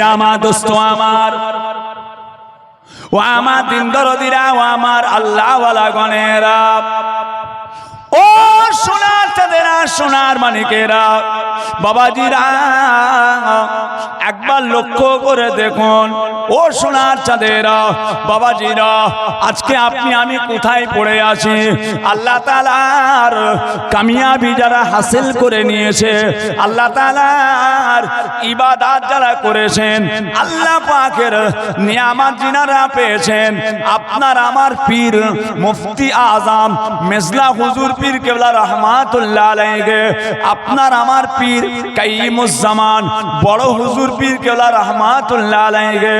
আমার দোস্ত আমার। ও আমার দিন দরদিরা ও আমার আল্লাহওয়ালা গণেরা। ও, সোনার চাঁদেরা, সোনার মানিকেরা, বাবাজিরা, একবার লক্ষ্য করে দেখুন। ও, সোনার চাঁদেরা, বাবাজিরা, আজকে আপনি, আমি কোথায় পড়ে আছি? আল্লাহ তালার কামিয়াবি যারা হাসিল করে নিয়েছে, আল্লাহ তালার ইবাদাত যারা করেছেন, আল্লাহ পাকের নিয়ামত যিনারা পেয়েছেন, আপনার, আমার পীর মুফতি আজম মেজলা হুজুর পীর কেবলা রহমাতুল্লাহ আপনার আমার পীর কাইমুজ্জামান বড় হুজুর পীর কেবলা রহমাতুল্লাহ আলাইহি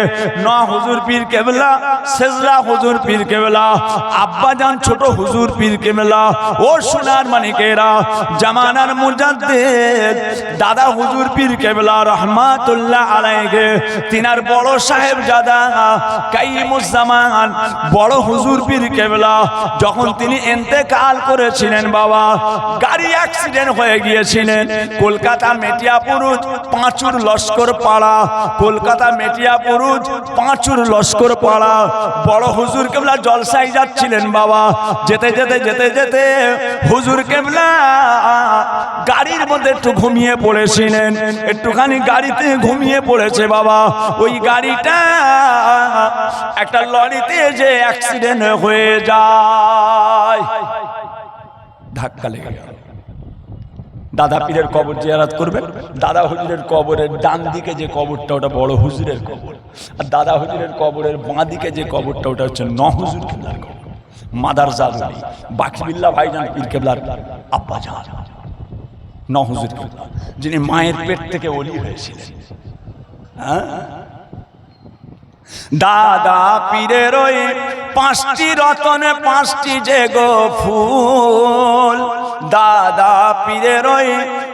ন হুজুর পীর কেবলা সেজলা হুজুর পীর কেবলা, আব্বাজান ছোট হুজুর পীর কেবলা, ও সোনার মানিকেরা, জামানার মুজাদ্দিদ, দাদা হুজুর পীর কেবলা রহমাতুল্লাহ আলাইহি, তিনার বড় সাহেব জাদা কাইমুজ্জামান বড় হুজুর পীর কেবলা, যখন তিনি ইন্তেকাল করেছিলেন বাবা, গাড়ি অ্যাক্সিডেন্ট হয়ে গিয়েছিলেন। কলকাতা মেটিয়াপুরুজ, পাঁচুর লস্কর পাড়া। কলকাতা মেটিয়াপুরুজ, পাঁচুর লস্কর পাড়া। বড় হুজুর কেবলা জলসাই যাচ্ছিলেন, বাবা। যেতে যেতে যেতে যেতে হুজুর কেবলা গাড়ির মধ্যে একটু ঘুমিয়ে পড়েছিলেন। একটুখানি গাড়িতে ঘুমিয়ে পড়েছে, বাবা। ওই গাড়িটা একটা লরিতে যে অ্যাক্সিডেন্ট হয়ে যায়। ধাক্কা লেগে গেল। দাদা পীরের কবর জিয়ারাত করবেন দাদা হুজুরের কবরের ডান দিকে যে কবরটা, ওটা বড় হুজুরের কবর। আর দাদা হুজুরের কবরের বাঁ দিকে যে কবরটা, ওটা হচ্ছে ন হুজুর কেবলার কবর। মাদার জাদুরি বাকিবিল্লা ভাইজান পীর কেবলার আব্বা জান ন হুজুর কেবলা, যিনি মায়ের পেট থেকে অলি হয়েছিলেন। হ্যাঁ? দাদা পীরের ওই পাঁচটি রতনে পাঁচটি যে গো ফুল। দাদা পীরের ওই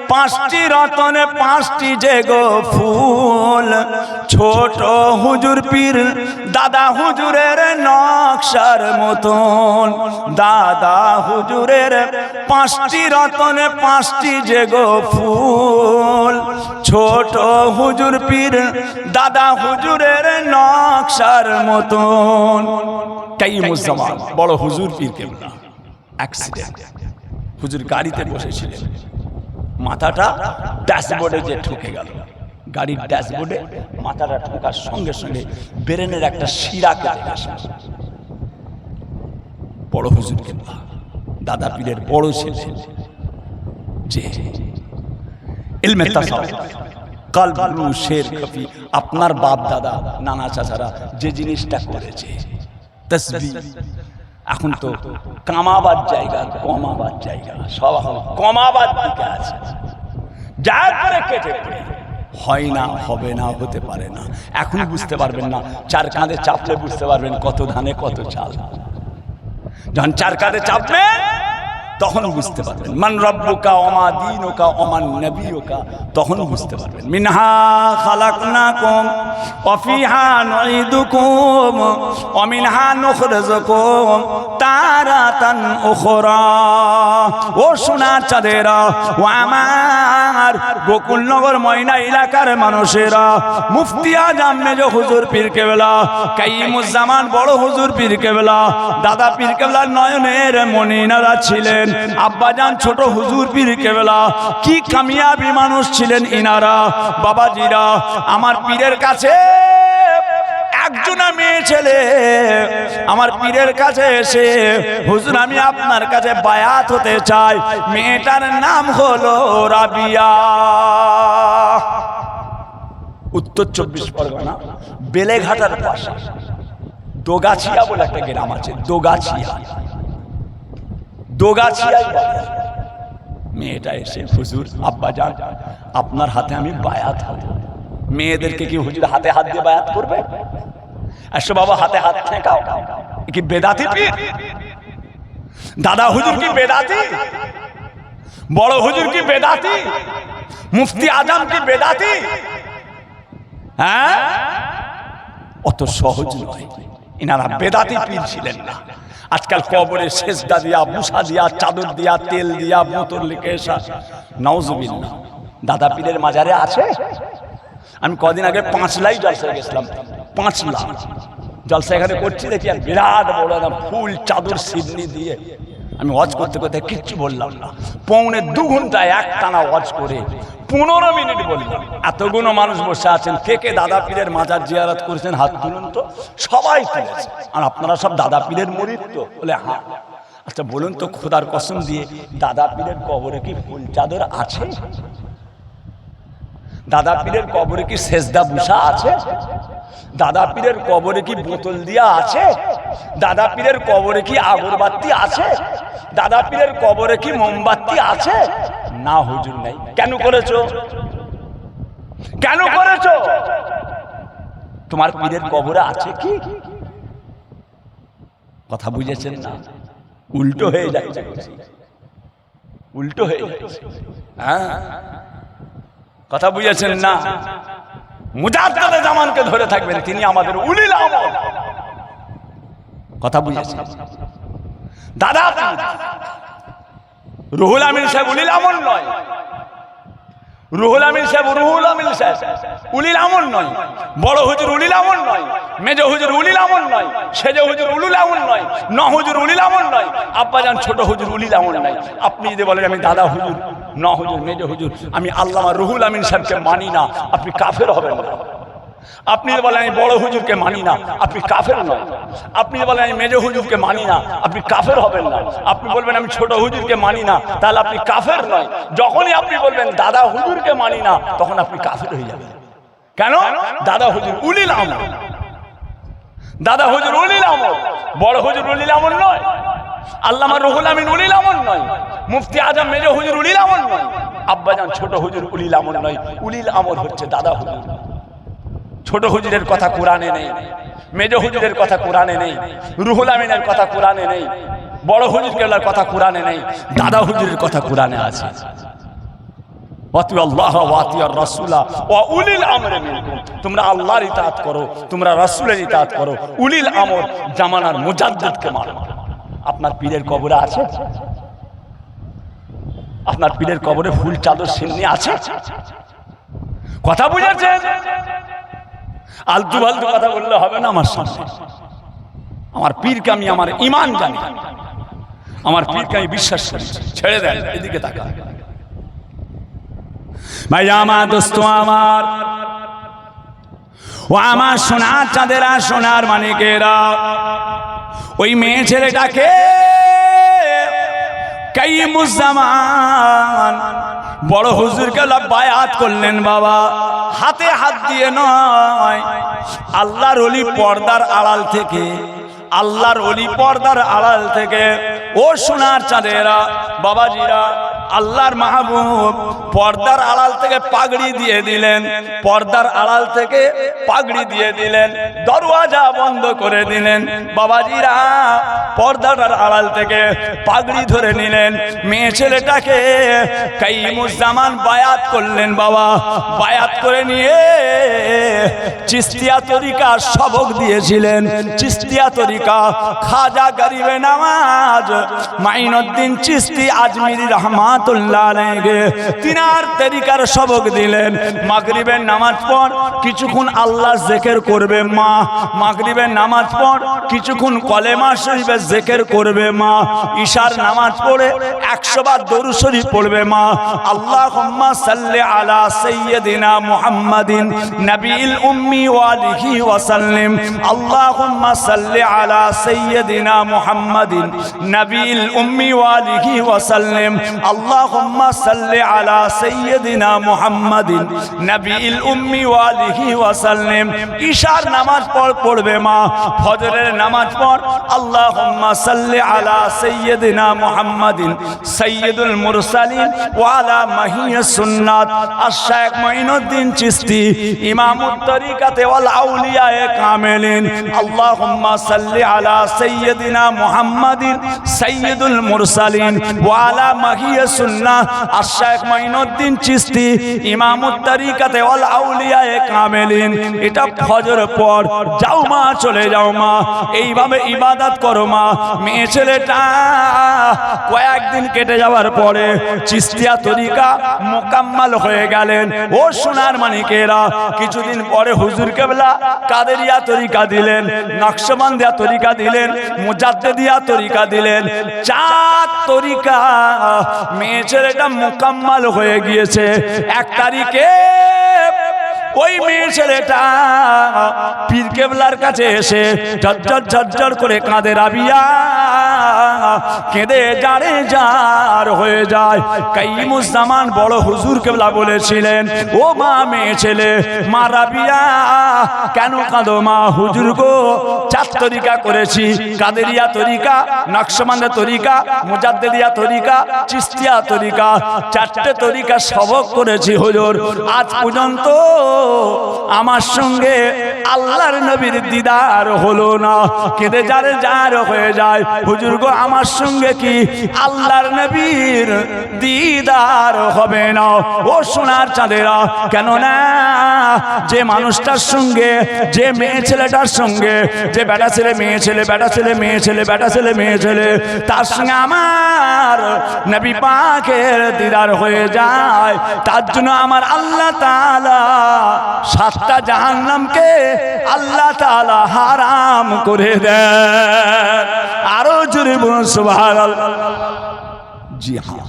পাঁচটি রতনে, পাঁচটি যে গো ফুল। ছোট হুজুর পীর, দাদা হুজুরের নকশার মতন। দাদা হুজুরের পাঁচটি রতনে, পাঁচটি যে গো ফুল। ছোট হুজুর পীর, দাদা হুজুরের নকশার মতন। কাইমুজ্জামান বড় হুজুর পীর কেবলা অ্যাক্সিডেন্ট হুজুর গাড়িতে বসেছিলেন। মাথাটা ড্যাশবোর্ডে যে ঠুকে গেল। গাড়ির ড্যাশবোর্ডে মাথাটা ঠোকার সঙ্গে সঙ্গে ব্রেনের একটা শিরা কেটে গেছে বড় হুজুর কেবলা দাদা পীরের বড় ছেলে, যে ইলমে তাসাউফ কালবু শের খফি, আপনার বাপ দাদা, নানা চাচারা যে জিনিসটা করেছে, তসবি এখন তো কামাবার জায়গা কমাবার জায়গা, সব এখন কমাবার দিকে আছে। যা করে কেটে পড়ে। হয় না, হবে না, হতে পারে না। এখন বুঝতে পারবেন না, চার কাঁধে চাপলে বুঝতে পারবেন কত ধানে কত চাল। যখন চার কাঁধে চাপবেন তখন বুঝতে পারবেন। মান রব্বুকা অমা দিনুকা অমান নবীকা তখন বুঝতে পারবেন। মিনহা খালাক খালাকনাকুম অফিহা নুইদুকুম অমিনহা নুখরিজুকুম তারাতান উখরা। ও সোনার চাঁদেরা, ও আমার গোকুলনগর ময়না এলাকার মানুষেরা মুফতিয়া আজম যে হুজুর পীর কেবলা, কাইমুজ্জামান বড় হুজুর পীর কেবলা, দাদা পীর নয়নের মনিনারা ছিলেন। আব্বাজান ছোট হুজুর পীর কেবলা, কি কামিয়াবি মানুষ ছিলেন ইনারা, বাবাজিরা, আমার পীরের কাছে মেয়ে ছেলে, আমার পীরের কাছে এসে, হুজুর, আমি আপনার কাছে বায়াত হতে চাই, মেয়েটার নাম উত্তর চব্বিশ পরগনা, বেলেঘাটার পাশে, দোগাছিয়া বলে একটা গ্রাম আছে, দোগাছিয়া। দোগাছিয়া মেয়েটা এসে, হুজুর, আব্বা যান, আপনার হাতে আমি বায়াত হব মেয়েদেরকে কি হুজুর হাতে হাত দিয়ে বায়াত করবে? আসো বাবা, হাতে হাত ঠেকাও। কি বেদাতি দাদা হুজুর কি বেদাতি? বড় হুজুর কি বেদাতি? মুফতি আজম কি বেদাতি? হ্যাঁ? অত সহজ নয়। এনারা বেদাতি পীর ছিলেন না। আজকাল কবরে শেষদা দিয়া বুসা দিয়া, চাদর দিয়া, তেল দিয়া, বোতল লিখে এসা। নওজবিল্লা দাদা পীরের মাজারে আছে? আমি কদিন আগে পাঁচ লাই জলসায় গেছিলাম। পাঁচ লাখ জলসা এখানে করছি দেখি, আর বিরাট বড় একদম ফুল, চাদর সিডনি দিয়ে। আমি ওয়াজ করতে করতে কিচ্ছু বললাম না। পৌনে দু ঘণ্টা এক টানা ওয়াজ করে পনেরো মিনিট বললাম এতগুলো মানুষ বসে আছেন। কে কে দাদা পীরের মাজার জিয়ারত করেছেন? হাত তুলুন তো। সবাই তুলেছে। আর আপনারা সব দাদা পীরের মরিদ তো। বলে হ্যাঁ আচ্ছা বলুন তো, খোদার কসম দিয়ে দাদা পীরের কবরে কি ফুল চাদর আছে? দাদা পীরের কবরে কি সেজদা বুসা আছে? দাদা পীরের কবরে কি বোতল দিয়া আছে? দাদা পীরের কবরে কি আগরবাতি আছে? দাদা পীরের কবরে কি মোমবাতি আছে? না হুজুর নাই। কেন করেছ? কেন করেছ? তোমার পীরের কবরে আছে কি? কথা বুঝেছেন না? উল্টো হয়ে যাচ্ছে। উল্টো হয়ে যাচ্ছে। হ্যাঁ? কথা বুঝেছেন না? মুজাদ্দাদে জামানকে ধরে থাকবেন, তিনি আমাদের উলিল আমল। কথা বুঝেছেন? দাদা রুহুল আমিন সাহেব উলিল আমল নয়। রুহুল আমিন সাহেব রুহুল আমিন সাহেব উলিল আমল নয়। বড় হুজুর উলিল আমল নয়। মেজ হুজুর উলিল আমল নয়। সেজ হুজুর উলুল আমল নয়। ন হুজুর উলিল আমল নয়। আব্বা যান ছোট হুজুর উলিল আমল নয় আপনি যদি বলেন আমি দাদা হুজুর, ন হুজুর, মেজ হুজুর, আমি আল্লামা রুহুল আমিন সাহেবকে মানি না, আপনি কাফের হবেন না। আপনি বলেন, আমি বড় হুজুরকে মানি না। আপনি কাফের নয় আপনি বলেন, আমি মেজ হুজুরকে মানি না। আপনি কাফের হবেন না। আপনি বলবেন, আমি ছোট হুজুরকে মানি না। তাহলে আপনি কাফের নয় যখনই আপনি বলবেন, দাদা হুজুরকে মানি না, তখন আপনি কাফের হয়ে যাবেন। কেন? দাদা হুজুর উলিল আমল। দাদা হুজুর উলিল আমল। বড় হুজুর উলিল আমল নয়। আল্লামা রুহুল আমিন উলিল আমল নয়। মুফতি আজম মেজ হুজুর উলিল আমল নয়। আব্বাজান ছোট হুজুর উলিল আমল নয়। উলিল আমল হচ্ছে দাদা হুজুর। ছোট হুজুরের কথা কোরআনে নেই, মেজ হুজুরের কথা কোরআনে নেই, রুহুল আমিনের কথা কোরআনে নেই, বড় হুজুর কেবলার কথা কোরআনে নেই, দাদা হুজুরের কথা কোরআনে আছে। তোমরা আল্লাহর করো, তোমরা করো আমর জামানার মানো আপনার পীরের কবরে আছে? আপনার পীরের কবরে ফুল চাদর সিন্নি আছে? কথা বুঝেছেন? আলতু ফালতু কথা বললে হবে না আমার সামনে। আমার পীরকে আমি আমার ইমান জানি। আমার পীরকে আমি বিশ্বাস করি। ছেড়ে দেন, এদিকে তাকা ভাই আমার দোস্ত আমার। ও আমার সোনার চাঁদেরা সোনার মানিকেরা ওই মেয়ে ছেলেটাকে কাইমুজ্জামান বড় হুজুরকে বায়াত করলেন বাবা। হাতে হাত দিয়ে নয়, আল্লাহর অলি পর্দার আড়াল থেকে, আল্লাহর অলি পর্দার আড়াল থেকে। ও সোনার চাঁদেরা, বাবাজিরা আল্লাহর মাহবুব পর্দার আড়াল থেকে পাগড়ি দিয়ে দিলেন, পর্দার আড়াল থেকে পাগড়ি দিয়ে দিলেন, দরওয়াজা বন্ধ করে দিলেন। বাবাজিরা পর্দার আড়াল থেকে পাগড়ি ধরে নিলেন। মেয়ে ছেলেটাকে কাইমুজ্জামান বায়াত করলেন বাবা। বায়াত করে নিয়ে চিস্তিয়া তরিকা সবক দিয়েছিলেন। চিস্তিয়া তরিকা, খাজা গরিবে নামাজ, মাইনুদ্দিন চিস্তি আজমিরি রহমাতুল্লাহ আলাইহি। তিনার তরিকার সবক দিলেন। মাগরিবের নামাজ আল্লাহ আল্লাহ আলা সৈয়দিনা মুহাম্মাদিন নবীল উম্মি ওয়ালিহি ওয়াসাল্লিম আল্লাহুম্মা সাল্লি আলা সৈয়দিনা মুহাম্মাদিন নবীল উম্মি ওয়ালিহি ওয়াসাল্লিম আল্লাহুম্মা সাল্লি আলা সৈয়দিনা মুহাম্মাদিন নবীল উম্মি ওয়ালিহি ওয়াসাল্লিম ঈশার নামাজ পড়, পড়বে মা। ফজরের নামাজ পড়। আল্লাহুম্মা সাল্লি আলা সৈয়দিনা মুহাম্মাদিন সৈয়দুল মুরসালিন ওয়ালা মাহিয়া সুন্নাত। আশাক মাইনুদ্দিন চিস্তি ইমামুত তরিকা তরিকাতে ওয়াল আউলিয়ায়ে কামিলিন। আল্লাহুম্মা সাল্লি আলা সাইয়্যিদিনা মুহাম্মাদিন সাইয়্যিদুল মুরসালিন ওয়া আলা মাহিয়া সুন্নাহ আশ-শাইখ মাইনুদ্দিন চিশতি, ইমামুত তরিকাতে ওয়াল আউলিয়ায়ে কামিলিন। এটা ফজর পর, যাও মা, চলে যাও মা, এইভাবে ইবাদত করো মা। মেয়ে ছেলেটা কয়েকদিন কেটে যাওয়ার পরে চিস্তিয়া তরিকা মোকাম্মাল হয়ে গেলেন। ও সোনার মানিকেরা, কিছুদিন পরে হুজুর কেবলা কাদেরিয়া তরিকা দিলেন, নকশবন্দিয়া তরিকা দিলেন, মুজাদ্দিদিয়া তরিকা দিলেন। চার তরিকা মেয়ে ছেলেটা মোকাম্মাল হয়ে গিয়েছে। এক তারিখে ওই মেয়ে ছেলেটা পীর কেবলার কাছে এসে ঝরঝর ঝরঝর করে কাঁদে রাবিয়া। কেঁদে জারে যার হয়ে যায়। কাইমুজ্জামান বড় হুজুর কেবলা বলেছিলেন, ও মা মেয়ে ছেলে, মা রাবিয়া, কেন কাঁদো মা হুজুর গো? চার তরিকা করেছি, কাদেরিয়া তরিকা নকশমান্দা তরিকা, মুজাদ্দিদিয়া তরিকা, চিস্তিয়া তরিকা, চারটে তরিকা সবক করেছি হুজুর। আজ পর্যন্ত আমার সঙ্গে আল্লাহর নবীর দিদার হলো না। কেঁদে যারে যার হয়ে যায়। হুজুর গো, আমার সঙ্গে কি আল্লাহর নবীর দিদার হবে না? ও সোনার চাঁদেরা কেন না যে মানুষটার সঙ্গে, যে মেয়ে ছেলেটার সঙ্গে, যে বেটা ছেলে, মেয়ে ছেলে, বেটা ছেলে, মেয়ে ছেলে, বেটা ছেলে, মেয়ে ছেলে, তার সঙ্গে আমার নবী পাকের দিদার হয়ে যায়। তার জন্য আমার আল্লাহ তাআলা সাতটা জাহান্নামকে আল্লাহ তাআলা হারাম করে দেন। আরও জোরে বলুন জি হ্যাঁ।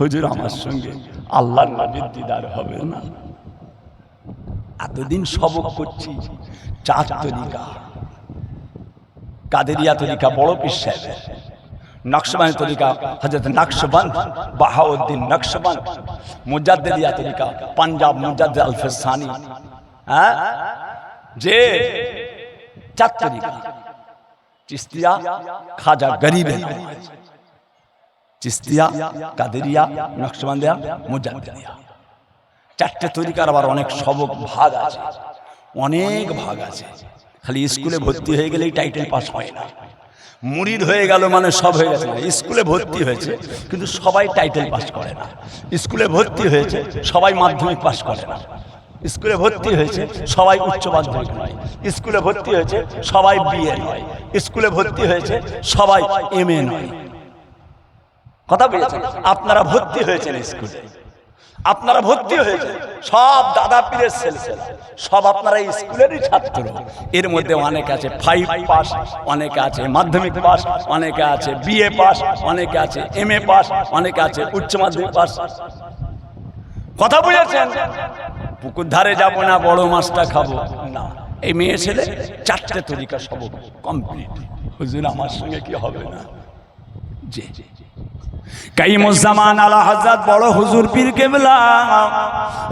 হুজুর আমার সঙ্গে আল্লাহর নবীর দিদার হবে না। এতদিন সবক করছি চার তরিকা কাদেরিয়া তরিকা বড় পীর সাহেবের। নকশবানি তরিকা হজরত নকশবন্দ বাহাউদ্দিন নকশবন্দ মুজাদ্দিদিয়া তরিকা, পাঞ্জাব মুজাদ্দ আলফেসানি হ্যাঁ? যে চার তরিকা, চিস্তিয়া খাজা নওয়াজ। চিস্তিয়া কাদেরিয়া নকশবন্দিয়া মুজাদ্দিদিয়া চারটে তরিকার আবার অনেক সবক ভাগ আছে, অনেক ভাগ আছে। খালি স্কুলে ভর্তি হয়ে গেলেই টাইটেল পাস হয় না। মুরিদ হয়ে গেল মানে সব হয়ে গেছে। স্কুলে ভর্তি হয়েছে, কিন্তু সবাই টাইটেল পাস করে না। স্কুলে ভর্তি হয়েছে, সবাই মাধ্যমিক পাস করে না। স্কুলে ভর্তি হয়েছে, সবাই উচ্চ মাধ্যমিক নয়। স্কুলে ভর্তি হয়েছে, সবাই বিএ নয়। স্কুলে ভর্তি হয়েছে, সবাই এম এ নয়। কথা বলেছেন? আপনারা ভর্তি হয়েছেন স্কুলে। আপনারা ভর্তি হয়েছে। সব দাদা পীরের সেলসেলা সব আপনারা স্কুলেরই ছাত্র। এর মধ্যে অনেকে আছে ফাইভ পাস অনেকে আছে মাধ্যমিক পাস অনেকে আছে বিএ পাস অনেকে আছে এম এ পাস অনেকে আছে উচ্চ মাধ্যমিক পাস কথা বুঝেছেন? পুকুর ধারে যাব না, বড় মাছটা খাব। না, এই মেয়ে ছেলে চারটে তরিকা সব কমপ্লিট হুজুর, আমার সঙ্গে কি হবে না? জি জি। আলা বড়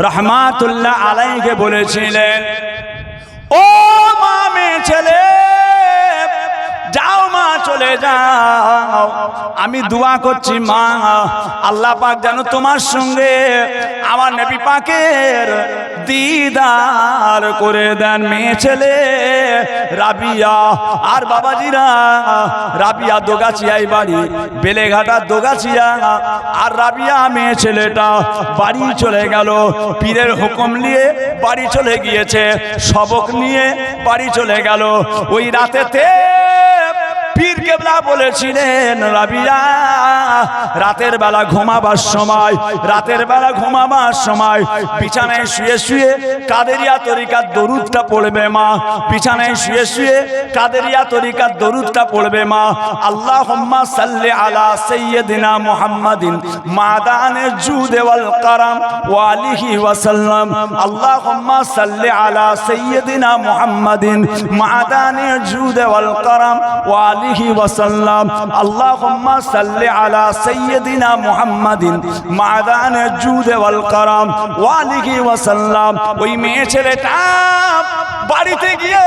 রহমাতুল্লাহ আলাইকে বলেছিলেন ও মামে ছেলে চলে যাও। আমি দোয়া করছি মা, আল্লাহ পাক যেন তোমার সঙ্গে আমার নবী পাকের দিদার করে দেন। মেয়ে ছেলে, রাবিয়া আর বাবাজিরা, রাবিয়া দোগাছিয়াই বাড়ি, বেলেঘাটা দোগাছিয়া আর রাবিয়া মেয়ে ছেলেটা বাড়ি চলে গেল। পীরের হুকুম নিয়ে বাড়ি চলে গিয়েছে, সবক নিয়ে বাড়ি চলে গেল। ওই রাতেতে পীর কেবলা বলেছিলেন, রাবিয়া, রাতের বেলা ঘুমাবার সময়, রাতের বেলা ঘুমাবার সময়, বিছানায় শুয়ে শুয়ে কাদেরিয়া তরিকার দরুদটা পড়বে মা, বিছানায় শুয়ে শুয়ে কাদেরিয়া তরিকার দরুদটা পড়বে মা আল্লাহ সাল্লি আলা সৈয়দিনা মুহাম্মাদিন, মাদানে জুদ ওয়াল কারাম ওয়ালিহি ওয়াসাল্লাম আল্লাহুম্মা সাল্লি আলা সৈয়দিনা মুহাম্মাদিন, মাদানে জুদ ওয়াল ওয়ালিহি ওয়াসাল্লাম, আল্লাহুম্মা সাল্লি আলা সাইয়্যিদিনা মুহাম্মাদিন, মাদানে জুদ ওয়াল কারাম ওয়ালিহি ওয়াসাল্লাম, ওই মেয়ে ছেলেটা বাড়িতে গিয়ে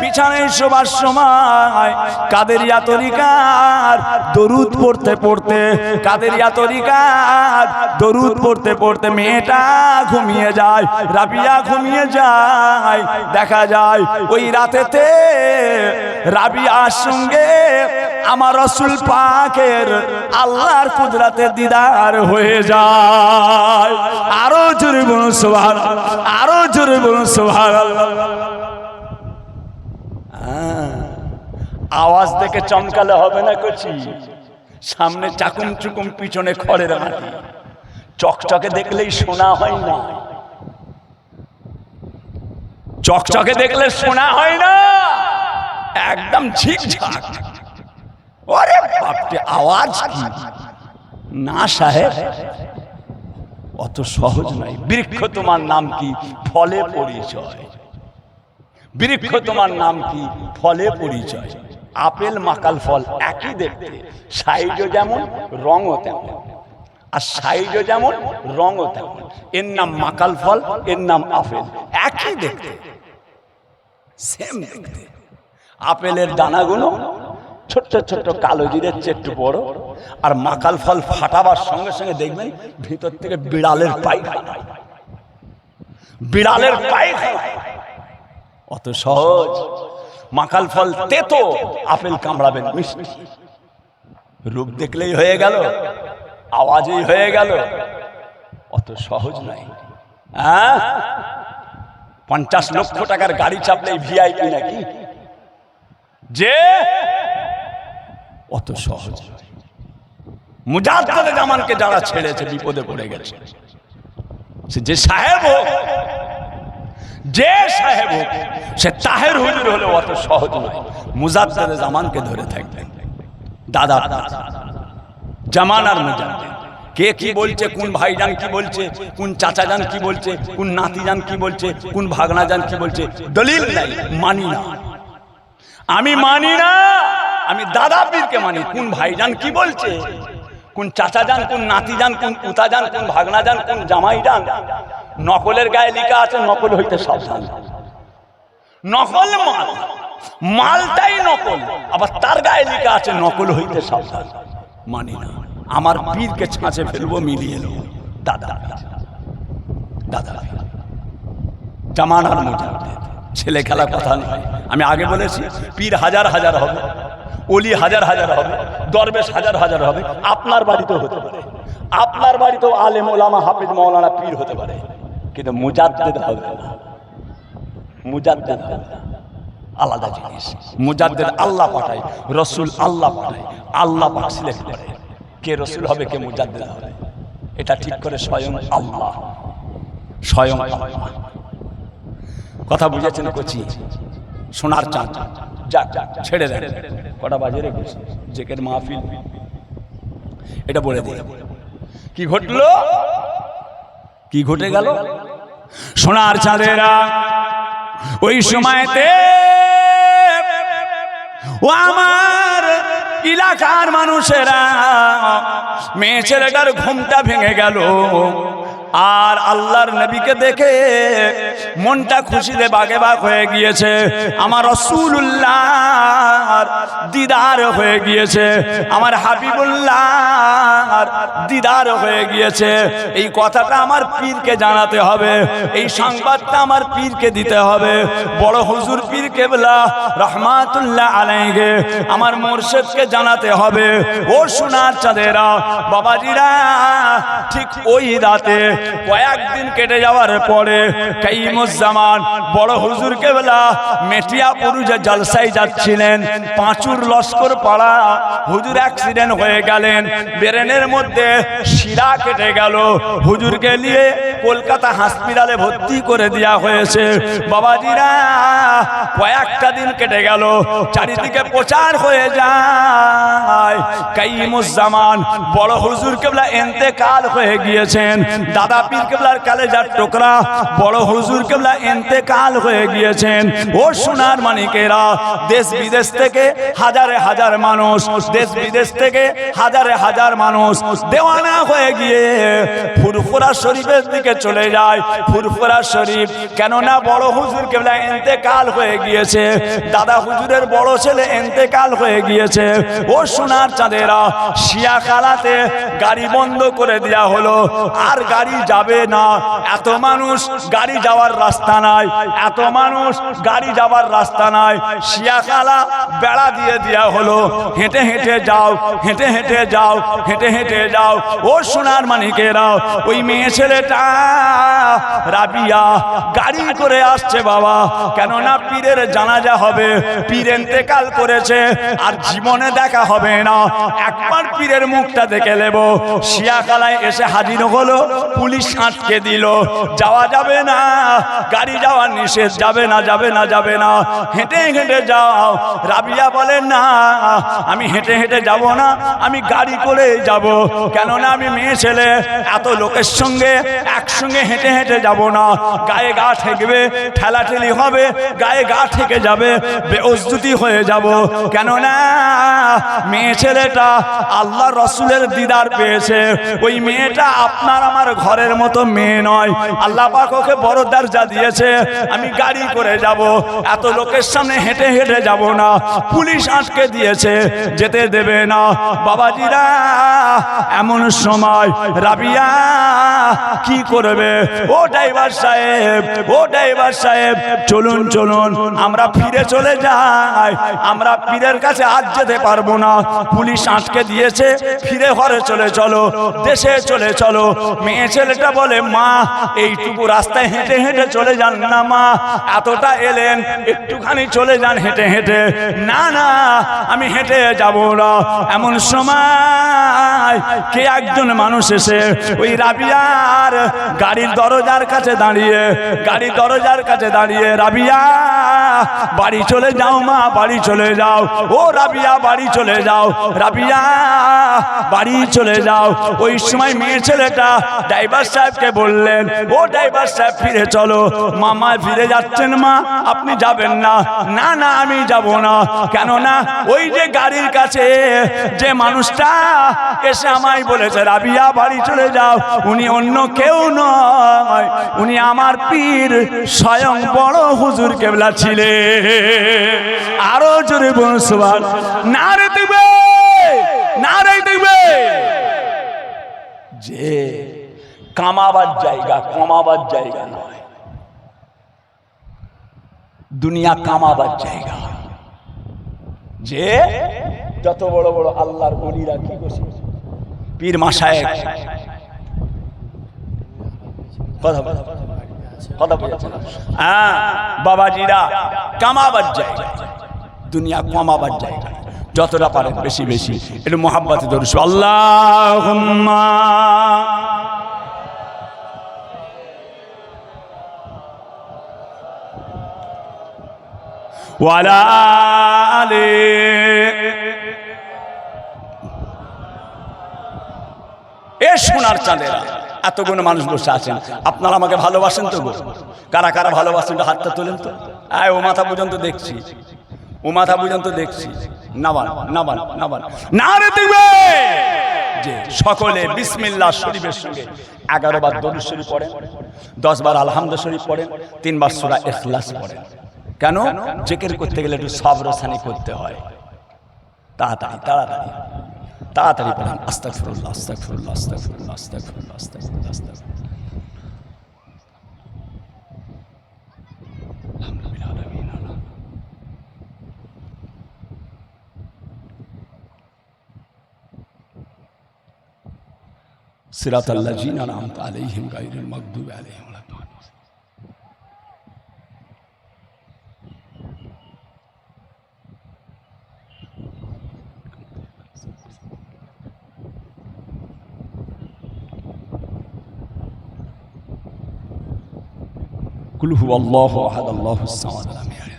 বিছানায় শোবার সময় কাদেরিয়া তরিকার দরুদ পড়তে পড়তে, কাদেরিয়া তরিকার দরুদ পড়তে পড়তে মেয়েটা ঘুমিয়ে যায়, রাবিয়া ঘুমিয়ে যায়। দেখা যায় ওই রাতেতে রাবিয়ার সঙ্গে আমার রসুল পাকের আল্লাহর কুদরাতে দিদার হয়ে যায়। আরও জোরে বলুন সোহার আরও জোরে বলুন সোহার আওয়াজ দেখে চমকালে হবে না কচি। সামনে চাকুম চুকুম পিছনে খড়ের হাঁটি চকচকে দেখলেই শোনা হয় না। চকচকে দেখলে শোনা হয় না। একদম ঝিকঝাক। ওরে বাপরে, আওয়াজ না সাহেব, অত সহজ নয়। বৃক্ষ তোমার নাম কি? ফলে পরিচয়। বৃক্ষ তোমার নাম কি? ফলে পরিচয়। আপেল, মাকাল ফল একই দেখতে, সাইজও যেমন, রঙও তেমন। আর সাইজও যেমন, রঙও তেমন। এর নাম মাকাল ফল, এর নাম আপেল। একই দেখতে সেম দেখতে। আপেলের দানাগুলো ছোট্ট ছোট্ট কালো জিরের চেয়ে একটু বড়। আর মাকাল ফল ফাটাবার সঙ্গে সঙ্গে দেখবেন, ভিতর থেকে বিড়ালের পায়খানা। বিড়ালের পায়খানা। অত সহজ। মাকাল ফল তেতো, আপেল কামড়াবেন মিষ্টি। রূপ দেখলেই হয়ে গেল, আওয়াজেই হয়ে গেল। অত সহজ নয়। হ্যাঁ? পঞ্চাশ লক্ষ টাকার গাড়ি চাপলেই ভিআইপি নাকি? যে? অত সহজ নয়। মুজাদ্দেদ জামানকে যারা ছেড়েছে, বিপদে পড়ে গেছে। সে যে সাহেব হোক যে সাহেব হোক, সে তাহের হুজুর হলে অত সহজ নয়। মুজাদ্দেদ জামানকে ধরে থাকবেন দাদা জামানার মুজাদ্দেদ। কে কি বলছে, কোন ভাইজান কি বলছে, কোন চাচা যান কি বলছে, কোন নাতি যান কি বলছে, কোন ভাগনা যান কি বলছে, দলিল নাই, মানি না। আমি মানি না, আমি দাদা পীরকে মানি। কোন ভাইজান কি বলছে, কোন চাচা যান কোন নাতি যান কোন যান কোন ভাগনা যান কোন জামাই যান নকলের গায়ে লেখা আছে, নকল হইতে সাবধান। নকল মাল, মালটাই নকল, আবার তার গায়ে লেখা আছে, নকল হইতে সাবধান। মানি না, আমার পীরকে ছাঁচে ফেলব, মিলিয়ে নেব। দাদা দাদা, জামানার মুজাদ্দেদ ছেলে খেলা কথা নয়। আমি আগে বলেছি, পীর হাজার হাজার হবে অলি হাজার হাজার হবে, দরবেশ হাজার হাজার হবে, আপনার বাড়িতেও হতে পারে। আপনার বাড়িতেও আলেম, ওলামা, হাফিজ মৌলানা পীর হতে পারে। কিন্তু মুজাদ্দেদ হবে না। মুজাদ্দেদ হবে না। আলাদা জিনিস। মুজাদ্দেদ আল্লাহ পাঠায়, রসুল আল্লাহ পাঠায়, আল্লাহ পাক সিলেক্ট করে। কে রসুল হবে, কে মুজাদ্দেদ হবে। এটা ঠিক করে স্বয়ং আল্লাহ। স্বয়ং আল্লাহ। কথা বুঝেছেন কচি? সোনার চাঁদ। যাক, ছেড়ে দেন। কটা বাজে রে জেকের মাহফিল। এটা বলে দিই কি ঘটলো? কি ঘটে গেল? সোনার চাঁদেরা ওই সময়তে ও আমার এলাকার মানুষেরা মেয়ে ছেলেটার ঘুমটা ভেঙে গেল। আর আল্লাহর নবীকে দেখে মনটা খুশিতে বাগে বাগ হয়ে গিয়েছে। আমার রসুল্লাহ দিদার হয়ে গিয়েছে। আমার হাবিবুল্লাহ দিদার হয়ে গিয়েছে। এই কথাটা আমার পীরকে জানাতে হবে। এই সংবাদটা আমার পীরকে দিতে হবে। বড় হুজুর পীর কেবলা রহমাতুল্লাহ আলাইকে আমার মোর্শেদকে জানাতে হবে। ও সোনার চাঁদেরা, বাবাজিরা, ঠিক ওই রাতে কয়েকদিন কেটে যাওয়ার পরে কাইমুজ্জামান বড় হুজুর কেবলা মেটিয়া পুরুষে জলসাই যাচ্ছিলেন, পাঁচুর লস্কর পাড়া হুজুর অ্যাক্সিডেন্ট হয়ে গেলেন, ব্রেনের মধ্যে শিরা কেটে গেল, হুজুরকে নিয়ে কলকাতা হসপিটালে ভর্তি করে দেওয়া হয়েছে। বাবাজিরা, কয়েকটা দিন কেটে গেল, চারিদিকে প্রচার হয়ে যায়। কাইমুজ্জামান বড় হুজুর কেবলা এন্তেকাল হয়ে গিয়েছেন, দাদা পীর কেবলার কালেজার টোকরা, বড় হুজুর কেবলা হয়ে গিয়েছেন। ও সোনার মানিকেরা, দেশ বিদেশ থেকে হাজারে হাজার মানুষ, দেশ বিদেশ থেকে হাজারে হাজার মানুষ দেওয়ানা হয়ে গিয়ে ফুরফুরা শরীফের দিকে চলে যায়। ফুরফুরা শরীফ, কেননা বড় হুজুর কেবলা এন্তেকাল হয়ে গিয়েছে। দাদা হুজুরের বড় ছেলে এন্তেকাল হয়ে গিয়েছে। ও সোনার চাঁদেরা, শিয়া কালাতে গাড়ি বন্ধ করে দেওয়া হলো। আর গাড়ি যাবে না। এত মানুষ গাড়ি যাওয়ার রাস্তা নাই। এত মানুষ গাড়ি যাওয়ার রাস্তা নাই। শিয়াকালা বেড়া দিয়ে দেওয়া হলো। হেঁটে হেঁটে যাও, হেঁটে হেঁটে যাও, হেঁটে হেঁটে যাও। ও সোনার মানিকেরা, ওই মেয়ে ছেলেটা, রাবিয়া, গাড়ি করে আসছে বাবা। কেননা পীরের জানাজা হবে, পীর এন্তেকাল করেছে, আর জীবনে দেখা হবে না। একবার পীরের মুখটা দেখে নেব। শিয়াকালায় এসে হাজির হলো পুলিশ আটকে দিল। যাওয়া যাবে না, গাড়ি যাওয়ার নিষেধ, যাবে না যাবে না যাবে না। হেঁটে হেঁটে যাও। রাবিয়া বলে, না, আমি হেঁটে হেঁটে যাব না, আমি গাড়ি করে যাব। কেননা আমি মেয়ে ছেলে, এত লোকের সঙ্গে একসঙ্গে হেঁটে হেঁটে যাব না। গায়ে গা ঠেকবে, ঠেলাঠেলি হবে, গায়ে গা ঠেকে যাবে বেউস্তুতি হয়ে যাব। কেননা মেয়ে ছেলেটা আল্লাহ রসুলের দিদার পেয়েছে। ওই মেয়েটা আপনার আমার ঘরের মতো মেয়ে নয়। আল্লাহ পাক ওকে বড় দরজা দিয়েছে। আমি গাড়ি করে যাব। এত লোকের সামনে হেঁটে হেঁটে যাব না। পুলিশ আটকে দিয়েছে। যেতে দেবে না। বাবাজিরা, এমন সময় রাবিয়া কি করবে? ও ড্রাইভার সাহেব, ও ড্রাইভার সাহেব, চলুন চলুন, আমরা ফিরে চলে যাই। আমরা পীরের কাছে আজ যেতে পারব না। পুলিশ আটকে দিয়েছে। ফিরে ঘরে চলে চলো, দেশে চলে চলো। মেয়ে ছেলেটা বলে, মা, এইটুকু রাস্তায় হেঁটে হেঁটে চলে যান না, মা। এতটা এলেন, একটুখানি চলে যান হেঁটে হেঁটে। না না, আমি হেঁটে যাব না। এমন সময় কে একজন মানুষ এসে ওই রাবিয়ার গাড়ির দরজার কাছে দাঁড়িয়ে, গাড়ির দরজার কাছে দাঁড়িয়ে, রাবিয়া, বাড়ি চলে যাও, মা, বাড়ি চলে যাও। ও রাবিয়া, বাড়ি চলে যাও। রাবিয়া, বাড়ি চলে যাও। ওই সময় মেয়ে ছেলেটা ড্রাইভার সাহেবকে বললেন, ও ড্রাইভার সাহেব, ফিরে চলো। মামা ফিরে যাচ্ছেন মা, আপনি যাবেন না। না না, আমি যাব না। কেন না ওই যে গাড়ির কাছে যে মানুষটা এসে আমায় বলেছে, রাবিয়া, বাড়ি চলে যাও। উনি অন্য কেউ নয়। উনি আমার পীর, স্বয়ং বড় হুজুর কেবলা ছিলে আরও জোরে বনসবার না রে দেখবে না রে দেখবে যে কামাবার জায়গা, কমাবার জায়গা নয়। দুনিয়া কামাবার জায়গা। যে যত বড় বড় আল্লাহর বলিরা কি করছে? পীর মাসায় কথা কথা হ্যাঁ বাবাজিরা, কামাবার জায়গা। দুনিয়া কমাবার জায়গা। যতটা পারেন বেশি বেশি। একটু মোহাম্মতে ধরুস আল্লাহ ওয়ালা এ সোনার চাঁদেরা এতগুলো মানুষ বসে আছেন। আপনারা আমাকে ভালোবাসেন তো কারা কারা ভালোবাসেন হাতটা তোলেন তো। আয়, ও মাথা পর্যন্ত দেখছি। ও মাথা পর্যন্ত দেখছি। নাবান নাবান নাবান। না রে সকলে বিসমিল্লাহ শরীফের সঙ্গে এগারো বার দরুদ শরীফ পড়েন, দশ বার আলহামদুল শরীফ পড়েন, তিনবার সূরা ইখলাস পড়েন। কেন? জেকের করতে গেলে একটু সাবরসানি করতে হয়। তাড়াতাড়ি তাড়াতাড়ি। তাড়াতাড়ি পড়ান। আস্তে ফিরুল্লাহ আস্তে ফিরুল্লাহ আস্তে ফিরুল্লাহ আস্তে ফিরুল্লাহ আস্তে ফিরুল্লাহ আস্তা সিরাত আল্লাহ জিন আলাম আলাইহিম গাইরুল মকদুব আলাইহিম قل هو الله أحد الله الصمد لم يلد.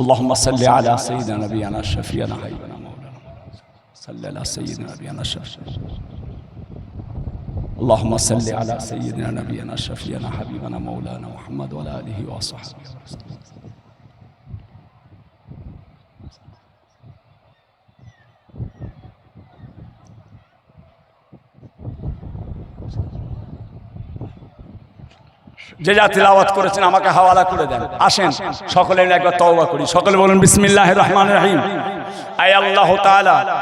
اللهم صل على سيدنا نبينا شفينا حبيبنا مولانا صل على سيدنا نبينا شفينا اللهم صل على سيدنا, نبينا شفينا حبيبنا, مولانا محمد وعلى اله وصحبه. যে যা তিলাওয়াত করেছেন আমাকে হাওয়ালা করে দেন। আসেন, সকলে একবার তওবা করি। সকলে বলুন, বিসমিল্লাহির রহমানির রহিম। আয় আল্লাহ তাআলা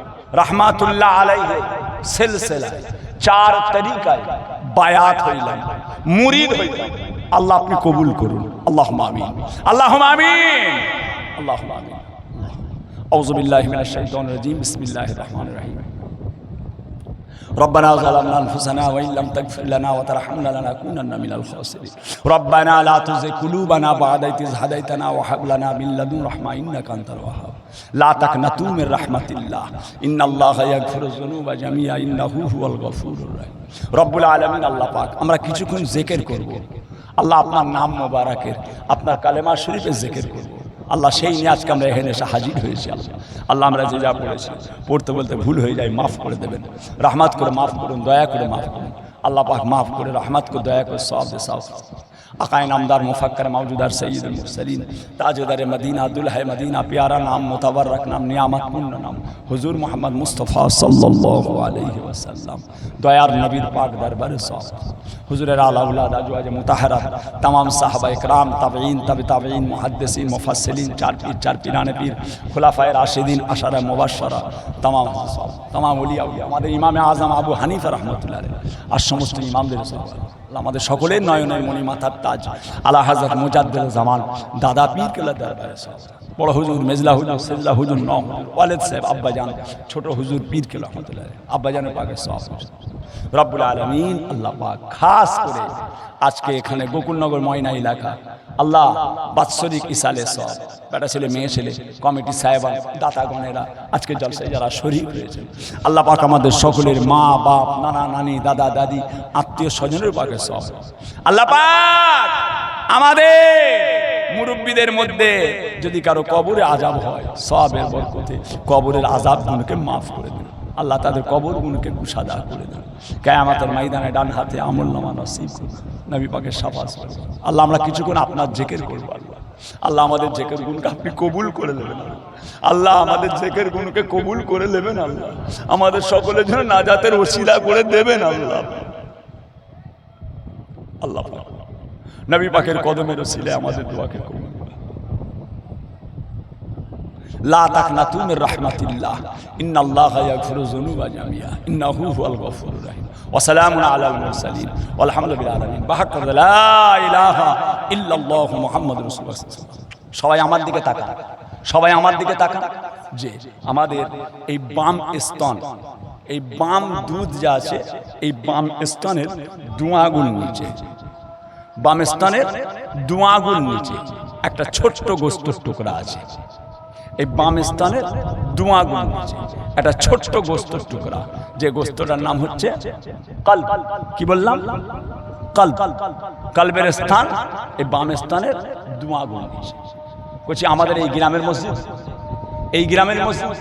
رحمت اللہ علیہ سلسلہ چار طریقہ بیعت ہوئی لگا مرید ہوئی اللہ اپنی قبول کرو۔ اللہم آمین۔ اللہم آمین۔ اللہم آمین۔ اعوذ باللہ من الشیطان الرجیم۔ بسم اللہ الرحمن الرحیم۔ ربنا ظلمنا انفسنا وان لم تغفر لنا وترحمنا لنكونن من الخاسرين ربنا لا تزغ قلوبنا بعد إذ هديتنا وهب لنا من لدن رحمه انك انت الوهاب لا تقنطوا من رحمه الله ان الله يغفر الذنوب جميعا انه هو الغفور الرحيم رب العالمين আল্লাহ পাক আমরা কিছুক্ষণ জিকির করব আল্লাহ আপনার নাম মোবারকের আপনার কালেমা শরীফের জিকির করব আল্লাহ সেই নিয়ে আজকে আমরা এখানে এসে হাজির হয়েছি আল্লাহ। আল্লাহ আমরা যে যা পড়েছি, পড়তে বলতে ভুল হয়ে যায়, মাফ করে দেবেন। রহমাত করে মাফ করুন, দয়া করে মাফ করুন। আল্লাহ পাক মাফ করে রহমত করে দয়া করে সব দে সব আকায় নামদার মুফাক্কর মাউজুদার সঈদ মুরসলিন, তাজুদারে মদিনা দুলহে মদিনা, প্যারা নাম মোতাবার নাম, নিয়ামতপূর্ণ নাম, হুজুর মোহাম্মদ মুস্তফা সাল্লাল্লাহু দয়ার নবীর পাক দরবার হুজুরের আলা উলাদ আজওয়াজ মুতাহারা तमाम সাহাবা ইকরাম, তাবেঈন, তাবে তাবেঈন, মুহাদ্দিসিন মুফাসসিলিন চার পীর চার পীরানে পীর, খুলাফায় রাশিদিন, আশারা মুবাশশারা তাম তাম तमाम উলিয়া আমাদের ইমামে আজম আবু হানিফা রহমতুল্লাহ আর সমস্ত ইমামদের আমাদের সকলের নয়নের মণি মাথার তাজ আলা হাজরত মুজাদ্দিদ জামান দাদা পীর কেলা দরবারে সব বড় হুজুর মেজলা হুজুর, সেজলা হুজুর ন ওয়ালেদ সাহেব আব্বাজান ছোট হুজুর পীর কেলা রহমতুল্লাহ আব্বাজানের পাকে সব রব্বুল আলমিন আল্লাহ পাক খাস করে আজকে এখানে গোকুলনগর ময়না এলাকা। আল্লাহ বাৎসরিক ইসালে সব বেটা ছেলে, মেয়ে ছেলে, কমিটি সাহেবান, দাতাগণেরা আজকে জলসায় যারা শরীর হয়েছে আল্লাহ পাক আমাদের সকলের মা, বাপ, নানা, নানি, দাদা, দাদি, আত্মীয় স্বজনের পাকে সব আল্লাহ পাক আমাদের মুরব্বীদের মধ্যে যদি কারও কবরে আজাব হয় সবের বরকতে কবরের আজাব গুণকে মাফ করে দিন। আল্লাহ তাদের কবর গুণকে কুসাদা করে দেন। কেয়ামাতের ময়দানে ডান হাতে আমল নামা নসিব নবী সাফাস করুন। আল্লাহ আমরা কিছুক্ষণ আপনার জেকের করব, আল্লাহ। আল্লাহ আমাদের জেকের গুণকে আপনি কবুল করে নেবেন আল্লাহ আমাদের জেকের গুণকে কবুল করে নেবেন, আল্লাহ। আমাদের সকলের জন্য নাজাতের ওসিলা করে দেবেন, আল্লাহ। আল্লাহ পাক। নবী পাকের কদমের ছিলে আমাদের দোয়াকে লা সবাই আমার দিকে তাকান। সবাই আমার দিকে তাকান। যে আমাদের এই বাম স্তন, এই বাম দুধ যা আছে, এই বাম স্তনের দু আগুন নিচে। বাম স্তনের দুয়াগুল নিচে একটা ছোট্ট গোস্তর টুকরা আছে। এই বাম স্থানের দুয়াগুণ নিচে একটা ছোট্ট গোস্তর টুকরা। যে গোস্তটার নাম হচ্ছে কাল কি বললাম? কাল কালবের স্থান এই বাম স্থানের দুয়াগুণ নিচে। বলছি, আমাদের এই গ্রামের মসজিদ? এই গ্রামের মসজিদ?